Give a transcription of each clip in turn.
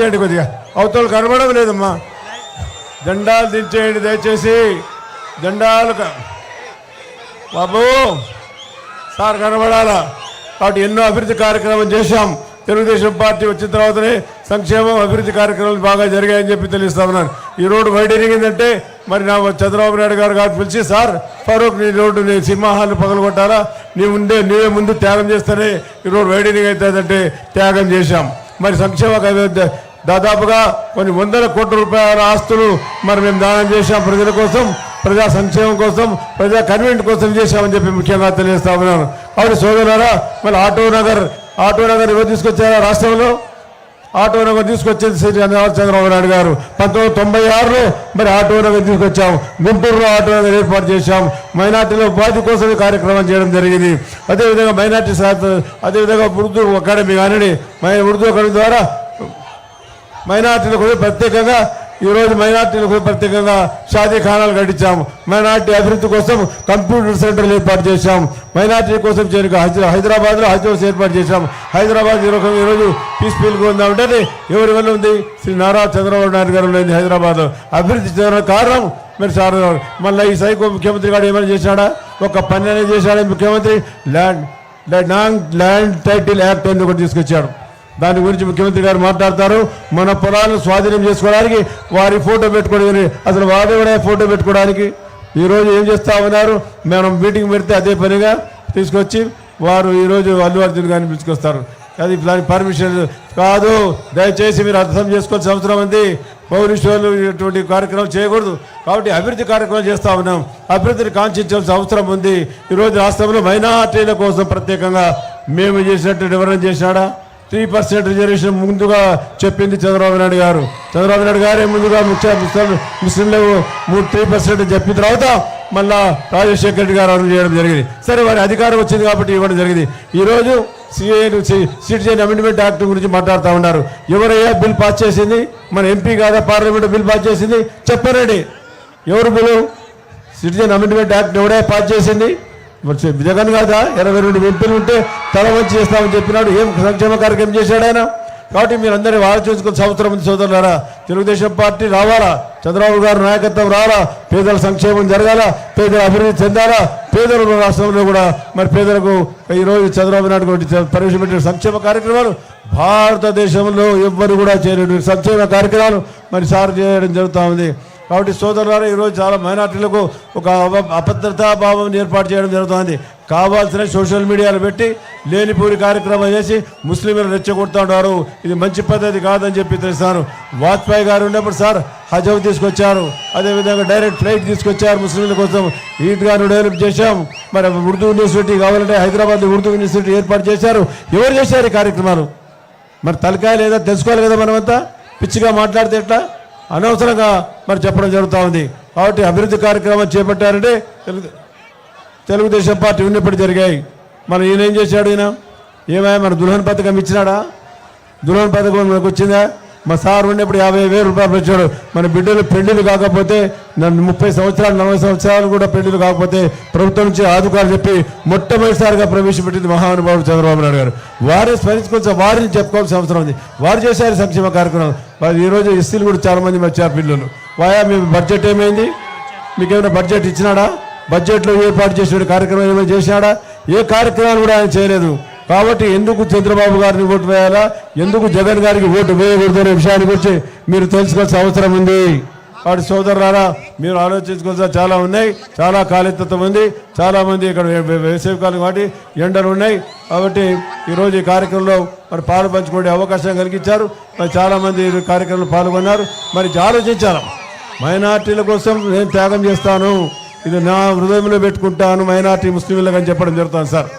దించేయండి కొద్దిగా. అవతలు కనబడడం లేదమ్మా. దండాలు దించేయండి దయచేసి. జెండాలు బాబు సార్ కనబడాలా? కాబట్టి ఎన్నో అభివృద్ధి కార్యక్రమం చేశాం. తెలుగుదేశం పార్టీ వచ్చిన తర్వాతనే సంక్షేమం అభివృద్ధి కార్యక్రమాలు బాగా జరిగాయని చెప్పి తెలుస్తా ఉన్నాను. ఈ రోడ్డు వైడనింగ్ ఏంటంటే మరి నా చంద్రబాబు నాయుడు గారు గారు పిలిచి సార్ ఫరూక్ నీ రోడ్డు నీ సినిమా హాల్ పగలగొట్టాలా? నీ ముందే నీవే ముందు త్యాగం చేస్తేనే ఈ రోడ్డు వైడనింగ్ అవుతుందంటే త్యాగం చేశాం. మరి సంక్షేమ దాదాపుగా కొన్ని వందల కోట్ల రూపాయల ఆస్తులు మరి మేము దానం చేశాం ప్రజల కోసం ప్రజా సంక్షేమం కోసం ప్రజా కన్వీనెంట్ కోసం చేశామని చెప్పి ముఖ్యంగా తెలియజేస్తా ఉన్నాను. కాబట్టి సోదరులారా మరి ఆటో నగర్ ఆటో నగర్ ఎవరు తీసుకొచ్చారా రాష్ట్రంలో? ఆటో నగర్ తీసుకొచ్చేది శ్రీ చంద్రబాబు నాయుడు గారు. పంతొమ్మిది తొంభై ఆరులో మరి ఆటో నగర్ తీసుకొచ్చాం. గుంటూరులో ఆటో నగర్ ఏర్పాటు చేశాం. మైనార్టీలో ఉపాధి కోసం కార్యక్రమం చేయడం జరిగింది. అదేవిధంగా మైనార్టీ శాతం అదేవిధంగా ఉర్దూ అకాడమీ కానివ్వండి మై ఉర్దూ అకాడమీ ద్వారా మైనార్టీలకు కూడా ప్రత్యేకంగా ఈరోజు మైనార్టీలకు కూడా ప్రత్యేకంగా షాదీఖానాలు కట్టించాము. మైనార్టీ అభివృద్ధి కోసం కంప్యూటర్ సెంటర్లు ఏర్పాటు చేశాము. మైనార్టీ కోసం చేరిక హైదరాబాద్లో హజ్ ఏర్పాటు చేశాము. హైదరాబాద్ ఈ ఈరోజు పీస్ఫుల్గా ఉందామంటే ఎవరి వల్ల ఉంది? శ్రీ నారా చంద్రబాబు నాయుడు గారు ఉంది హైదరాబాద్ అభివృద్ధి చెందడం కారణం మీరు సార్ మళ్ళీ ఈ సైకో ముఖ్యమంత్రి గారు ఏమైనా చేశాడా? ఒక పని అనేది చేశాడా ముఖ్యమంత్రి? Land land land title act అనేది ఒకటి తీసుకొచ్చాడు. దాని గురించి ముఖ్యమంత్రి గారు మాట్లాడతారు. మన పొలాలను స్వాధీనం చేసుకోవడానికి వారి ఫోటో పెట్టుకోవడానికి అసలు వాడు కూడా ఫోటో పెట్టుకోవడానికి? ఈరోజు ఏం చేస్తా ఉన్నారు? మనం మీటింగ్ పెడితే అదే పనిగా తీసుకొచ్చి వారు ఈరోజు అల్లు అర్జున్ గారిని పిలుచుకొస్తారు. అది దాని పర్మిషన్ కాదు. దయచేసి మీరు అర్థం చేసుకోవాల్సిన అవసరం ఉంది. పౌరుషులు ఇటువంటి కార్యక్రమం చేయకూడదు. కాబట్టి అభివృద్ధి కార్యక్రమం చేస్తూ ఉన్నాం. అభివృద్ధిని కాంక్షించాల్సిన అవసరం ఉంది. ఈరోజు రాష్ట్రంలో మైనార్టీల కోసం ప్రత్యేకంగా మేము చేసినట్టు వివరణ చేశాడా? త్రీ పర్సెంట్ రిజర్వేషన్ ముందుగా చెప్పింది చంద్రబాబు నాయుడు గారు. చంద్రబాబు నాయుడు గారే ముందుగా ముఖ్య ముస్లిం ముస్లింలకు మూడు త్రీ పర్సెంట్ చెప్పిన తర్వాత మళ్ళా రాజశేఖర రెడ్డి గారు అమలు చేయడం జరిగింది. సరే వారి అధికారం వచ్చింది కాబట్టి ఇవ్వడం జరిగింది. ఈరోజు సిఏ సిటిజన్ అమెండ్మెంట్ యాక్ట్ గురించి మాట్లాడుతూ ఉన్నారు. ఎవరయ్యా బిల్ పాస్ చేసింది? మన ఎంపీ కాదా? పార్లమెంట్ బిల్ పాస్ చేసింది? చెప్పరండి ఎవరు బిల్లు? సిటిజన్ అమెండ్మెంట్ యాక్ట్ ఎవడే పాస్ చేసింది? మరి జగన్ కాదా? ఇరవై రెండు ఎంపీలు ఉంటే తల వచ్చి చేస్తామని చెప్పినాడు. ఏం సంక్షేమ కార్యక్రమం చేశాడు ఆయన? కాబట్టి మీరు అందరూ ఆలోచించుకుని సంవత్సరం ఉంది సోదరులారా తెలుగుదేశం పార్టీ రావాలా? చంద్రబాబు గారు నాయకత్వం రావాలా? పేదల సంక్షేమం జరగాల? పేదల అభివృద్ధి చెందాలా? పేదల రాష్ట్రంలో కూడా మరి పేదలకు ఈరోజు చంద్రబాబు నాయుడు గారు ప్రవేశపెట్టిన సంక్షేమ కార్యక్రమాలు భారతదేశంలో ఎవ్వరు కూడా చేయలేడు సంక్షేమ కార్యక్రమాలు మరి సార్ చేయడం జరుగుతూ ఉంది. కాబట్టి సోదరులారా ఈరోజు చాలా మైనార్టీలకు ఒక అవ- అభద్రతా భావం ఏర్పాటు చేయడం జరుగుతుంది. కావాల్సిన సోషల్ మీడియాలో పెట్టి లేనిపోని కార్యక్రమం చేసి ముస్లింలు రెచ్చగొడుతున్నారు. ఇది మంచి పద్ధతి కాదని చెప్పి తెలుస్తాను. వాజ్పేయి గారు ఉన్నప్పుడు సార్ హజవ్ తీసుకొచ్చారు. అదేవిధంగా డైరెక్ట్ ఫ్లైట్ తీసుకొచ్చారు ముస్లింల కోసం. ఈట్గాను డెవలప్ చేశాం. మరి ఉర్దూ యూనివర్సిటీ కావాలంటే హైదరాబాద్ ఉర్దూ యూనివర్సిటీ ఏర్పాటు చేశారు. ఎవరు చేశారు ఈ కార్యక్రమాలు? మరి తలకాయ లేదా తెలుసుకోవాలి కదా మనమంతా? పిచ్చిగా మాట్లాడితే ఎట్లా? అనవసరంగా మరి చెప్పడం జరుగుతూ ఉంది. కాబట్టి అభివృద్ధి కార్యక్రమం చేపట్టారంటే తెలుగు తెలుగుదేశం పార్టీ ఉన్నప్పుడు జరిగాయి. మరి ఈయన ఏం చేశాడు ఈయన? ఏమయ్యా మన దుల్హన్ పథకం ఇచ్చినాడా? దుల్హన్ పథకం మనకు వచ్చిందా? మా సార్ ఉన్నప్పుడు యాభై వేలు రూపాయలు వచ్చాడు మన బిడ్డలు పెళ్ళిలు కాకపోతే నన్ను ముప్పై సంవత్సరాలు నలభై సంవత్సరాలు కూడా పెళ్ళిలు కాకపోతే ప్రభుత్వం నుంచి ఆదుకోవాలని చెప్పి మొట్టమొదటిసారిగా ప్రవేశపెట్టింది మహానుభావుడు చంద్రబాబు నాయుడు గారు. వారే స్మరించుకోవాల్సిన వారిని చెప్పుకోవాల్సిన అవసరం ఉంది. వారు చేశారు సంక్షేమ కార్యక్రమం. వారు ఈరోజు ఎస్సీలు కూడా చాలామంది వచ్చారు పిల్లలు వాయా మీ బడ్జెట్ ఏమైంది? మీకేమైనా బడ్జెట్ ఇచ్చినాడా? బడ్జెట్లో ఏర్పాటు చేసిన కార్యక్రమం ఏమైనా చేసినాడా? ఏ కార్యక్రమాలు కూడా ఆయన చేయలేదు. కాబట్టి ఎందుకు చంద్రబాబు గారిని ఓటు వేయాలా? ఎందుకు జగన్ గారికి ఓటు వేయకూడదు అనే విషయాన్ని గురించి మీరు తెలుసుకోవాల్సిన అవసరం ఉంది. వాటి సోదరులారా మీరు ఆలోచించుకోవాల్సిన చాలా ఉన్నాయి. చాలా కాలితత్వం ఉంది. చాలా మంది ఇక్కడ వేసవికాలం కాబట్టి ఎండలు ఉన్నాయి. కాబట్టి ఈరోజు ఈ కార్యక్రమంలో మరి పాలు పంచుకునే అవకాశం కలిగించారు. మరి చాలామంది ఈ కార్యక్రమంలో పాల్గొన్నారు. మరి ఆలోచించాలి? మైనార్టీల కోసం నేను త్యాగం చేస్తాను. ఇది నా హృదయంలో పెట్టుకుంటాను. మైనార్టీ ముస్లింలకు అని చెప్పడం జరుగుతుంది సార్.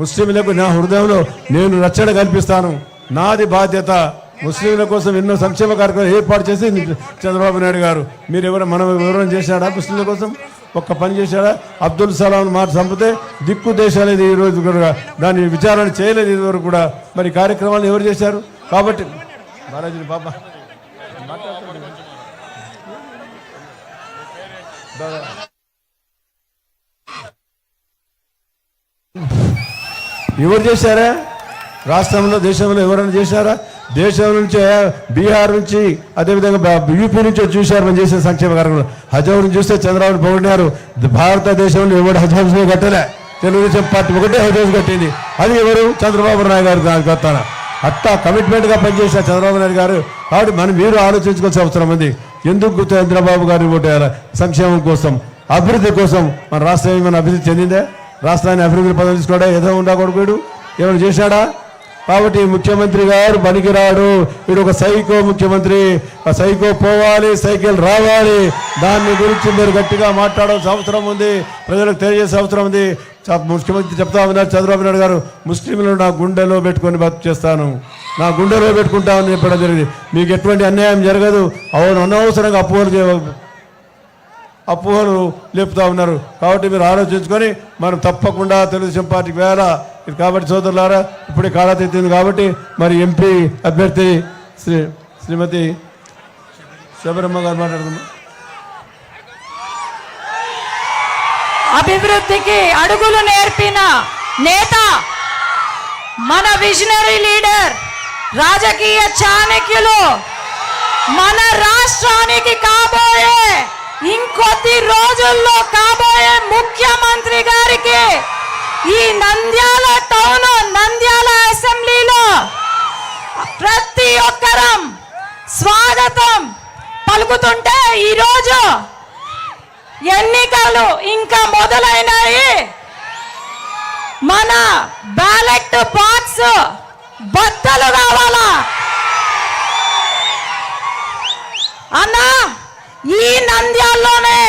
ముస్లింలకు నా హృదయంలో నేను రక్షణ కల్పిస్తాను. నాది బాధ్యత. ముస్లింల కోసం ఎన్నో సంక్షేమ కార్యక్రమాలు ఏర్పాటు చేసి చంద్రబాబు నాయుడు గారు. మీరు ఎవరు మనం వివరణ చేశాడా? ముస్లింల కోసం ఒక్క పని చేశాడా? అబ్దుల్ సలాం మాట చంపితే దిక్కు దేశాలు ఇది ఈ రోజు కూడా. దాని విచారణ చేయలేదు ఇదివరకు కూడా. మరి కార్యక్రమాలు ఎవరు చేశారు? కాబట్టి బాలాజీ బాబా ఎవరు చేశారా? రాష్ట్రంలో దేశంలో ఎవరైనా చేశారా? దేశం నుంచి బీహార్ నుంచి అదేవిధంగా యూపీ నుంచి చూశారు మనం చేసిన సంక్షేమ కార్యక్రమం. హజ్ చూస్తే చంద్రబాబు పొగిడినారు భారతదేశంలో ఎవరు హజ్ కట్టలే. తెలుగుదేశం పార్టీ ఒకటే హజాబ్స్ కట్టింది. అది ఎవరు? చంద్రబాబు నాయుడు గారు దానికి వస్తాన అట్టా కమిట్మెంట్గా పనిచేసిన చంద్రబాబు నాయుడు గారు. కాబట్టి మనం మీరు ఆలోచించుకోవాల్సిన అవసరం ఉంది. ఎందుకు చంద్రబాబు గారిని ఓటేయాలి సంక్షేమం కోసం అభివృద్ధి కోసం మన రాష్ట్రం ఏమైనా అభివృద్ధి చెందిందే? రాష్ట్రాన్ని అభివృద్ధి పదవి తీసుకోవడా ఏదో ఉండకూడదు ఏమైనా చేశాడా? కాబట్టి ముఖ్యమంత్రి గారు పనికిరాడు. వీడు ఒక సైకో ముఖ్యమంత్రి. ఆ సైకో పోవాలి సైకిల్ రావాలి. దాన్ని గురించి మీరు గట్టిగా మాట్లాడాల్సిన అవసరం ఉంది. ప్రజలకు తెలియజేసే అవసరం ఉంది. ముఖ్యమంత్రి చెప్తా ఉన్నారు చంద్రబాబు నాయుడు గారు. ముస్లింలు నా గుండెలో పెట్టుకొని బతు చేస్తాను. నా గుండెలో పెట్టుకుంటామని చెప్పడం జరిగింది. మీకు ఎటువంటి అన్యాయం జరగదు. అవును అనవసరంగా అపోహలు అపోహలు లేపుతా ఉన్నారు. కాబట్టి మీరు ఆలోచించుకొని మనం తప్పకుండా తెలుగుదేశం పార్టీకి వేయాలా ఇది కాబట్టి సోదరులారా ఇప్పుడే కాళా తెచ్చింది కాబట్టి మరి ఎంపీ అభ్యర్థి శ్రీ శ్రీమతి శబరమ్మ గారు మాట్లాడుతున్నా అభివృద్ధికి అడుగులు నేర్పిన నేత మన విజనరీ లీడర్ రాజకీయ చాణక్యులు మన రాష్ట్రానికి కాబోయే ఇంకొద్ది రోజుల్లో కాబోయే ముఖ్యమంత్రి గారికి ఈ నంద్యాల టౌన్ నంద్యాల అసెంబ్లీలో ప్రతి ఒక్కరం స్వాగతం పలుకుతుంటే ఈరోజు ఎన్నికలు ఇంకా మొదలైనాయి. మన బ్యాలెట్ బాక్స్ బద్దలు కావాలా? అన్నా! ఈ నంద్యాల్లోనే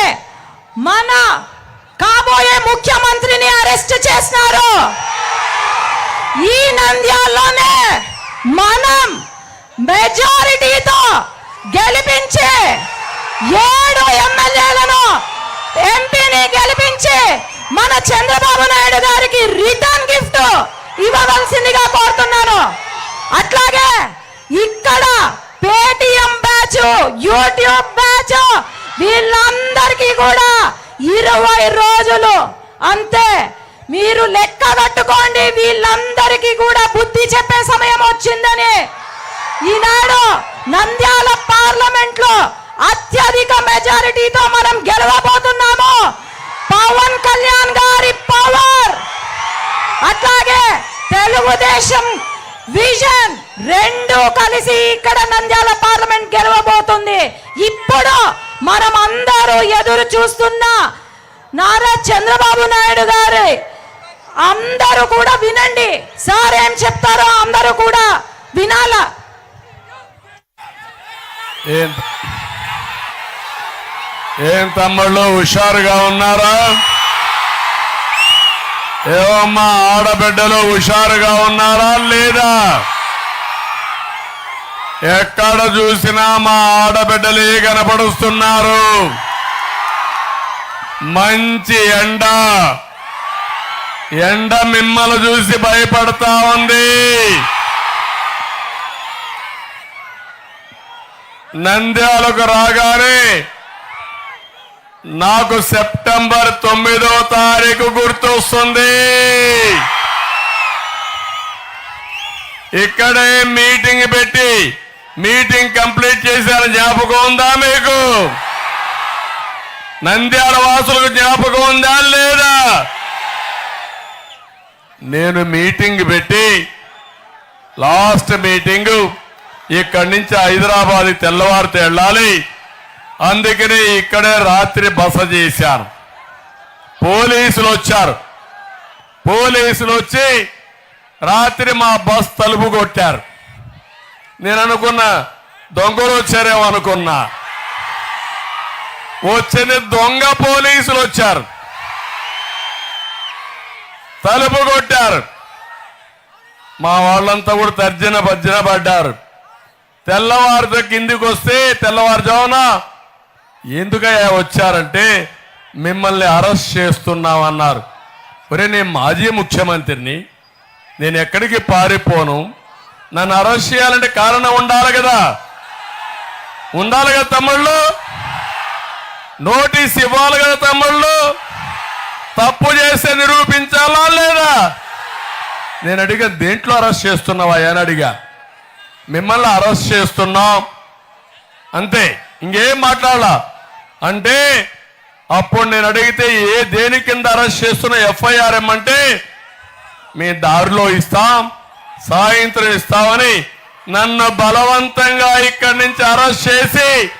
మన కాబోయే ముఖ్యమంత్రిని అరెస్ట్ చేసినారు. ఈ నంద్యాల్లోనే మనం మెజారిటీతో గెలిపించే ఏడు ఎమ్మెల్యేలను ఎంపీని గెలిపించి మన చంద్రబాబు నాయుడు గారికి రిటర్న్ గిఫ్ట్ ఇవ్వవలసిందిగా కోరుతున్నాను. అట్లాగే ఇక్కడ పేటిఎం బ్యాచ్ యూట్యూబ్ బ్యాచ్ వీళ్ళందరికీ కూడా ఇరవై రోజులు. అంతే. మీరు లెక్క కట్టుకోండి వీళ్ళందరికీ కూడా బుద్ధి చెప్పే సమయం వచ్చిందని. ఈనాడు నంద్యాల పార్లమెంట్లో అత్యధిక మెజారిటీతో మనం గెలవబోతున్నాము. పవన్ కళ్యాణ్ గారి పవర్ అట్లాగే తెలుగుదేశం విజన్! రెండు కలిసి ఇక్కడ నంద్యాల పార్లమెంట్ గెలవబోతుంది. ఇప్పుడు మనం అందరూ ఎదురు చూస్తున్న నారా చంద్రబాబు నాయుడు గారి అందరూ కూడా వినండి. సార్ ఏం చెప్తారో అందరూ కూడా వినాలా. ఏం ఏం తమ్ముళ్ళు హుషారుగా ఉన్నారా? ఏమమ్మా ఆడబిడ్డలు హుషారుగా ఉన్నారా లేదా? ఎక్కడ చూసినా మా ఆడబిడ్డలే కనపడుస్తున్నారు. మంచి ఎండ. ఎండ మిమ్మల్ని చూసి భయపడతా ఉంది. నంద్యాలకు రాగానే నాకు సెప్టెంబర్ తొమ్మిదో తారీఖు గుర్తొస్తుంది. ఇక్కడే మీటింగ్ పెట్టి మీటింగ్ కంప్లీట్ చేశారు. జ్ఞాపకం ఉందా మీకు? నంద్యాల వాసులకు జ్ఞాపకం ఉందా లేదా? నేను మీటింగ్ పెట్టి లాస్ట్ మీటింగ్ ఇక్కడి నుంచి హైదరాబాద్ తెల్లవారితో వెళ్ళాలి. అందుకని ఇక్కడే రాత్రి బస చేశాను. పోలీసులు వచ్చారు పోలీసులు వచ్చి రాత్రి మా బస్ తలుపు కొట్టారు. నేను అనుకున్నా దొంగలు వచ్చారేమో అనుకున్నా. వచ్చింది దొంగ పోలీసులు వచ్చారు తలుపు కొట్టారు. మా వాళ్ళంతా కూడా తర్జన భర్జన పడ్డారు. తెల్లవారితో కిందికి వస్తే తెల్లవారుజామున ఎందుకయ్యా వచ్చారంటే మిమ్మల్ని అరెస్ట్ చేస్తున్నామన్నారు. ఒరే నేను మాజీ ముఖ్యమంత్రిని. నేను ఎక్కడికి పారిపోను? నన్ను అరెస్ట్ చేయాలంటే కారణం ఉండాలి కదా. ఉండాలి కదా తమ్ముళ్ళు? నోటీస్ ఇవ్వాలి కదా తమ్ముళ్ళు? తప్పు చేస్తే నిరూపించాలా లేదా? నేను అడిగా దేంట్లో అరెస్ట్ చేస్తున్నావా? అని అడిగా మిమ్మల్ని అరెస్ట్ చేస్తున్నాం. అంతే. ఇంకేం మాట్లాడాల? అంటే అప్పుడు నేను అడిగితే ఏ దేని కింద అరెస్ట్ చేస్తున్న ఎఫ్ఐఆర్ అంటే మీ దారిలో ఇస్తాం సాయంత్రం ఇస్తామని నన్ను బలవంతంగా ఇక్కడి నుంచి అరెస్ట్ చేసి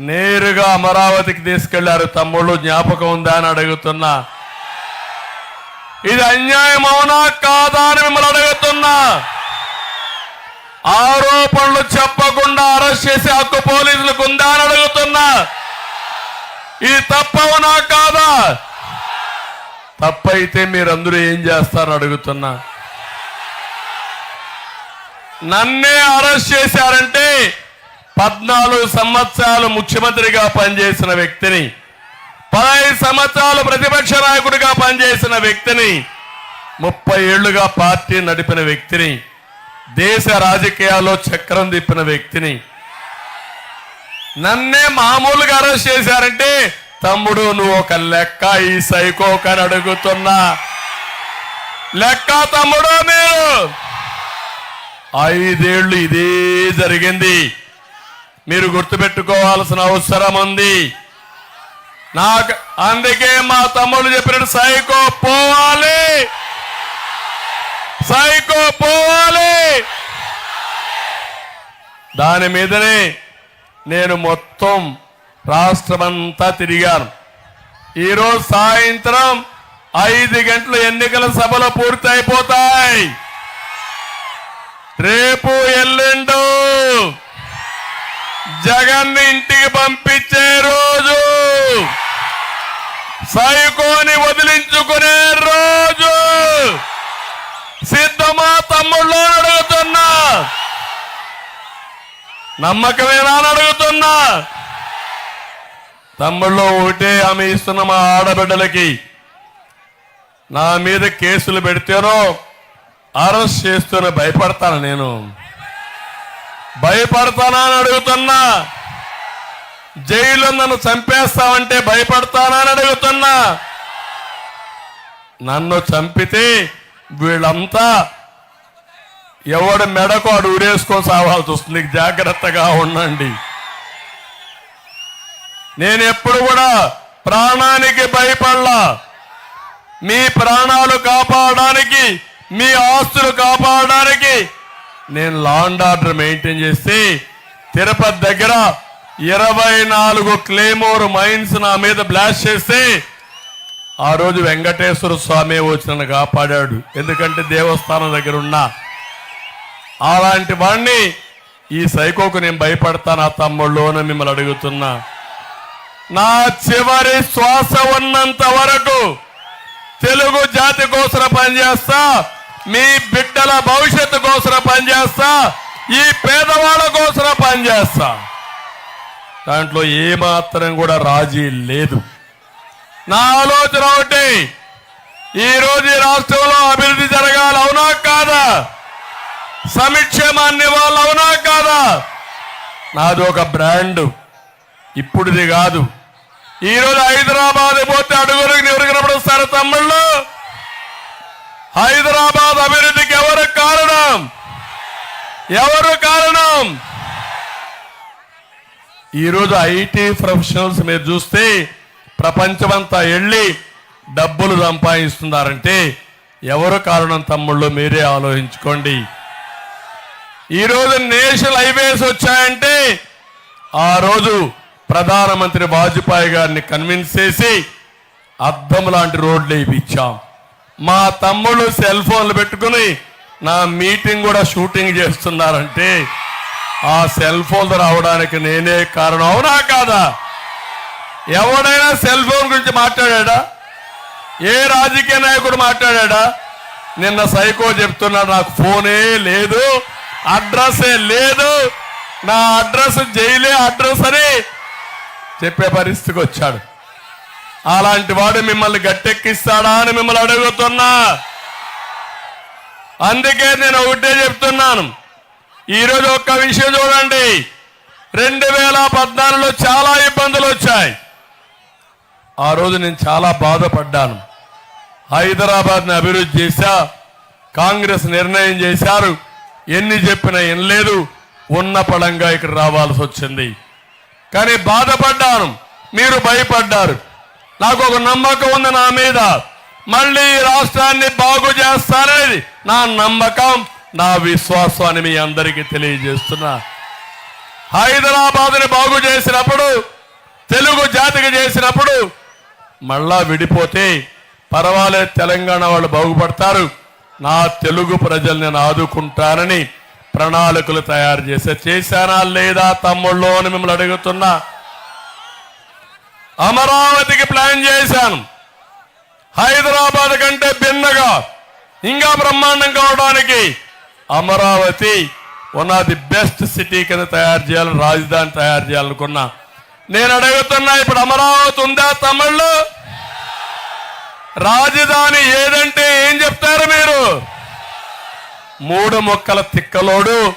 నేరుగా అమరావతికి తీసుకెళ్ళారు తమ్ముళ్ళు. జ్ఞాపకం ఉందా అని అడుగుతున్నా. ఇది అన్యాయం అవునా? కాదా అని మిమ్మల్ని అడుగుతున్నా. ఆరోపణలు చెప్పకుండా అరెస్ట్ చేసే హక్కు పోలీసులకు ఉందా అని అడుగుతున్నా. ఇది తప్పవునా కాదా? తప్పైతే మీరందరూ ఏం చేస్తారని అడుగుతున్నా. నన్నే అరెస్ట్ చేశారంటే పద్నాలుగు సంవత్సరాలు ముఖ్యమంత్రిగా పనిచేసిన వ్యక్తిని పదహైదు సంవత్సరాలు ప్రతిపక్ష నాయకుడిగా పనిచేసిన వ్యక్తిని ముప్పై ఏళ్ళుగా పార్టీ నడిపిన వ్యక్తిని దేశ రాజకీయాల్లో చక్రం తిప్పిన వ్యక్తిని. నన్నే మామూలుగా అరెస్ట్ చేశారంటే తమ్ముడు నువ్వు ఒక లెక్క ఈ సైకోకని అడుగుతున్నా. లెక్క తమ్ముడు మీరు! ఐదేళ్ళు ఇదే జరిగింది. మీరు గుర్తుపెట్టుకోవాల్సిన అవసరం ఉంది. నాకు అందుకే మా తమ్ముడు చెప్పినట్టు సైకో పోవాలి. సైకో పోవాలి. దాని మీదనే నేను మొత్తం రాష్ట్రమంతా తిరిగాను. ఈరోజు సాయంత్రం ఐదు గంటల ఎన్నికల సభలు పూర్తి అయిపోతాయి రేపు ఎల్లుండు జగన్ ఇంటికి పంపించే రోజు. సైకోని వదిలించుకునే రోజు. సిద్ధమా తమ్ముళ్ళు అడుగుతున్నా. నమ్మకమేనా అని అడుగుతున్నా. తమ్ముళ్ళు ఒకటే ఆమె ఇస్తున్న మా ఆడబిడ్డలకి. నా మీద కేసులు పెడితేనో అరెస్ట్ చేస్తూనే భయపడతాను నేను. భయపడతానా అని అడుగుతున్నా. జైల్లో నన్ను చంపేస్తావంటే భయపడతానా అని అడుగుతున్నా. నన్ను చంపితే వీళ్ళంతా ఎవడు మెడకు అడు ఉరేసుకొని సావాల్సి వస్తుంది. జాగ్రత్తగా ఉండండి. నేను ఎప్పుడు కూడా ప్రాణానికి భయపడలా. మీ ప్రాణాలు కాపాడడానికి మీ ఆస్తులు కాపాడడానికి నేను లాండ్ ఆర్డర్ మెయింటైన్ చేసి తిరుపతి దగ్గర ఇరవై నాలుగు క్లేమోర్ మైన్స్ నా మీద బ్లాస్ట్ చేస్తే ఆ రోజు వెంకటేశ్వర స్వామి వచ్చి నన్ను కాపాడాడు. ఎందుకంటే దేవస్థానం దగ్గర ఉన్నా అలాంటి వాణ్ణి ఈ సైకోకు నేను భయపడతాను ఆ తమ్ముళ్ళు అని మిమ్మల్ని అడుగుతున్నా. నా చివరి శ్వాస ఉన్నంత వరకు తెలుగు జాతి కోసం పనిచేస్తా మీ బిడ్డల భవిష్యత్తు కోసం పనిచేస్తా ఈ పేదవాళ్ళ కోసం పనిచేస్తా. దాంట్లో ఏమాత్రం కూడా రాజీ లేదు. నా ఆలోచన ఒకటి. ఈరోజు ఈ రాష్ట్రంలో అభివృద్ధి జరగాలి అవునా కాదా? సమిక్షేమాన్ని ఇవ్వాలి అవునా కాదా? నాది ఒక బ్రాండ్ ఇప్పుడుది కాదు. ఈ రోజు హైదరాబాద్ పోతే అడుగురికి ఎవరు కనపడుస్తారు తమ్ముళ్ళు? హైదరాబాద్ అభివృద్ధికి ఎవరు కారణం? ఎవరు కారణం? ఈరోజు ఐటీ ప్రొఫెషనల్స్ మీరు చూస్తే ప్రపంచమంతా వెళ్ళి డబ్బులు సంపాదిస్తున్నారంటే ఎవరు కారణం తమ్ముళ్ళు మీరే ఆలోచించుకోండి. ఈరోజు నేషనల్ హైవేస్ వచ్చాయంటే ఆ రోజు ప్రధానమంత్రి వాజ్పేయి గారిని కన్విన్స్ చేసి అద్దం లాంటి రోడ్లు వేయించాం. మా తమ్ముళ్ళు సెల్ ఫోన్లు పెట్టుకుని నా మీటింగ్ కూడా షూటింగ్ చేస్తున్నారంటే ఆ సెల్ ఫోన్లు రావడానికి నేనే కారణం. అవునా కాదా? ఎవడైనా సెల్ ఫోన్ గురించి మాట్లాడా ఏ రాజకీయ నాయకుడు మాట్లాడా నిన్న సైకో చెప్తున్నాడు నాకు ఫోనే లేదు అడ్రస్సే లేదు నా అడ్రస్ జైలే అడ్రస్ అని చెప్పే పరిస్థితికి వచ్చాడు. అలాంటి వాడు మిమ్మల్ని గట్టెక్కిస్తాడా అని మిమ్మల్ని అడుగుతున్నా. అందుకే నేను ఒకటే చెప్తున్నాను. ఈరోజు ఒక్క విషయం చూడండి. రెండు వేల పద్నాలుగులో చాలా ఇబ్బందులు వచ్చాయి. ఆ రోజు నేను చాలా బాధపడ్డాను. హైదరాబాద్ని అభివృద్ధి చేశా కాంగ్రెస్ నిర్ణయం చేశారు ఎన్ని చెప్పినా ఏం లేదు ఉన్న పడంగా ఇక్కడ రావాల్సి వచ్చింది. కానీ బాధపడ్డాను మీరు భయపడ్డారు. నాకు ఒక నమ్మకం ఉంది నా మీద. మళ్ళీ ఈ రాష్ట్రాన్ని బాగు చేస్తాననేది నా నమ్మకం నా విశ్వాసం అని మీ అందరికీ తెలియజేస్తున్నా. హైదరాబాద్ని బాగు చేసినప్పుడు తెలుగు జాతికి చేసినప్పుడు మళ్ళా విడిపోతే పర్వాలేదు తెలంగాణ వాళ్ళు బాగుపడతారు. నా తెలుగు ప్రజల్ని నేను ఆదుకుంటానని ప్రణాళికలు తయారు చేసే చేశానా లేదా తమ్ముళ్ళు అని మిమ్మల్ని అడుగుతున్నా. అమరావతికి ప్లాన్ చేశాను. హైదరాబాద్ కంటే భిన్నగా ఇంకా బ్రహ్మాండం కావడానికి Amaravati one of the best city కింద తయారు చేయాలని రాజధాని తయారు చేయాలనుకున్నా. నేను అడుగుతున్నా ఇప్పుడు అమరావతి ఉందా తమిళ్ళు రాజధాని ఏదంటే ఏం చెప్తారు మీరు? మూడు మొక్కల తిక్కలోడు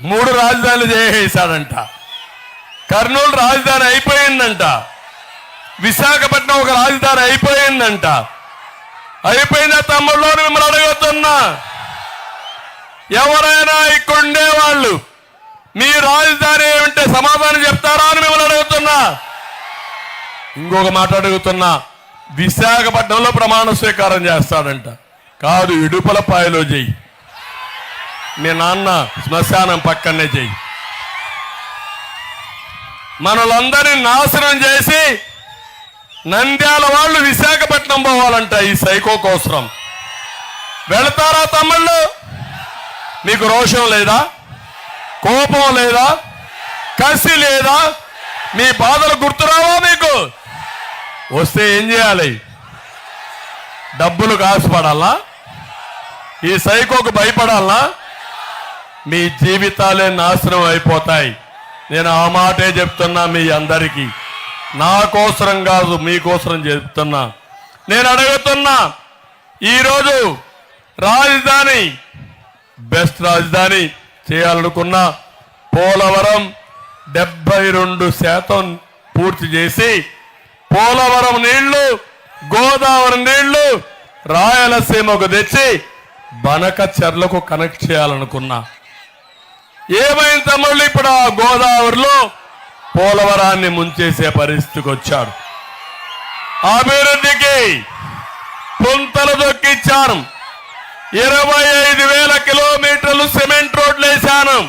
మూడు రాజధానులు చేసేసాడంట కర్నూలు రాజధాని అయిపోయిందంట. విశాఖపట్నం ఒక రాజధాని అయిపోయిందంట. అయిపోయిందా తమ్ముళ్ళు మిమ్మల్ని అడగతున్నా. ఎవరైనా ఇక్కడుండే వాళ్ళు మీ రాజధాని ఏమిటంటే సమాధానం చెప్తారా అని మిమ్మల్ని అడుగుతున్నా. ఇంకొక మాట అడుగుతున్నా. విశాఖపట్నంలో ప్రమాణ స్వీకారం చేస్తాడంట. కాదు ఇడుపలపాయలో చెయ్యి. మీ నాన్న శ్మశానం పక్కనే చెయ్యి. మనలందరినీ నాశనం చేసి నంద్యాల వాళ్ళు విశాఖపట్నం పోవాలంట ఈ సైకో కోసం వెళతారా తమ్ముళ్ళు? మీకు రోషం లేదా? కోపం లేదా? కసి లేదా? మీ బాధలు గుర్తురావా మీకు? వస్తే ఏం చేయాలి? డబ్బులు కాసుపడాలా? ఈ సైకోకు భయపడాలా? మీ జీవితాలే నాశనం అయిపోతాయి. నేను ఆ మాటే చెప్తున్నా మీ అందరికీ. నా కోసరం కాదు మీకోసరం చెప్తున్నా. నేను అడుగుతున్నా ఈరోజు రాజధాని బెస్ట్ రాజధాని చేయాలనుకున్న పోలవరం డెబ్బై రెండు శాతం పూర్తి చేసి పోలవరం నీళ్ళు గోదావరి నీళ్ళు రాయలసీమకు తెచ్చి బనక చెర్లకు కనెక్ట్ చేయాలనుకున్నా. ఏమైంది తమ్ముళ్ళు ఇప్పుడు ఆ గోదావరిలో? పోలవరాన్ని ముంచేసే పరిస్థితికి వచ్చాడు అభివృద్ధికి పుంతలు దొక్కిచ్చారు. ఇరవై ఐదు వేల కిలోమీటర్లు సిమెంట్ రోడ్లు వేశాను.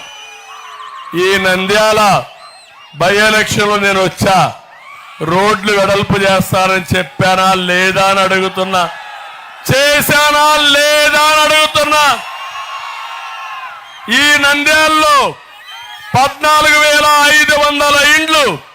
ఈ నంద్యాల బై ఎలక్షన్లో నేను వచ్చా. రోడ్లు వెడల్పు చేస్తానని చెప్పానా లేదా అని అడుగుతున్నా. చేశానా లేదా అని అడుగుతున్నా. ఈ నంద్యాలలో పద్నాలుగు వేల ఐదు వందల ఇండ్లు